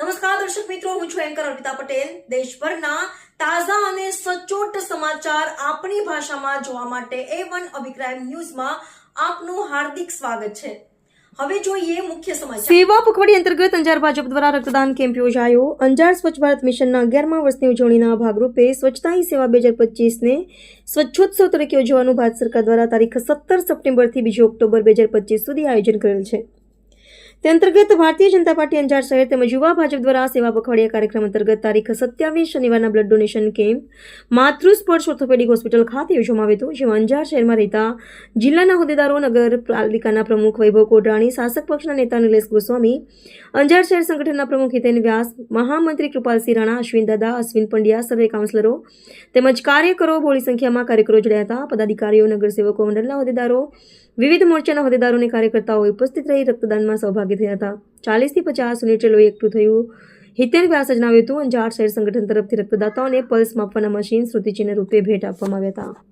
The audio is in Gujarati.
નમસ્કાર, દર્શક મિત્રો, હું છું એન્કર અર્પિતા પટેલ. દેશભરના તાજા અને સચોટ સમાચાર આપણી ભાષામાં જોવા માટે એ વન અભિપ્રાય ન્યૂઝમાં આપનું હાર્દિક સ્વાગત છે. હવે જોઈએ મુખ્ય સમાચાર. સેવા પખવાડી અંતર્ગત અંજાર ભાજપ દ્વારા રક્તદાન કેમ્પ યોજાયો. અંજાર સ્વચ્છ ભારત મિશનના અગિયારમા વર્ષની ઉજવણીના ભાગરૂપે સ્વચ્છતા હી સેવા બે હજાર પચીસને સ્વચ્છોત્સવ તરીકે યોજવાનું ભારત સરકાર દ્વારા તારીખ સત્તર સપ્ટેમ્બરથી બીજી ઓક્ટોબર બે હજાર પચીસ સુધી આયોજન કરેલ છે. તે અંતર્ગત ભારતીય જનતા પાર્ટી અંજાર શહેર તેમજ યુવા ભાજપ દ્વારા સેવા પખવાડિયા કાર્યક્રમ અંતર્ગત તારીખ સત્યાવીસ શનિવારના blood donation camp Matrusparsh orthopaedic hospital ખાતે યોજવામાં આવ્યો હતો, જેમાં અંજાર શહેરમાં રહેતા જિલ્લાના હોદ્દેદારો, નગરપાલિકાના પ્રમુખ વૈભવ કોટરાણી શાસક પક્ષના નેતા નિલેશ ગોસ્વામી, અંજાર શહેર સંગઠનના પ્રમુખ હિતેન વ્યાસ, મહામંત્રી કૃપાલસિંહ રાણા, અશ્વિન દાદા, અશ્વિન પંડ્યા, સર્વે કાઉન્સિલરો તેમજ કાર્યકરો બહોળી સંખ્યામાં કાર્યકરો જોડાયા હતા. પદાધિકારીઓ, નગરસેવકો, મંડળના હોદ્દેદારો વિવિધ મોરચાના હોદ્દેદારો અને કાર્યકર્તાઓ ઉપસ્થિત રહી રક્તદાનમાં સહભાગી થયા હતા. ચાલીસથી પચાસ યુનિટ લોહી એકઠું થયું. હિતેન વ્યાસે જણાવ્યું હતું અંજાર શહેર સંગઠન તરફથી રક્તદાતાઓને પલ્સ માપવાના મશીન સ્મૃતિચિહ્ન રૂપે ભેટ આપવામાં આવ્યા હતા.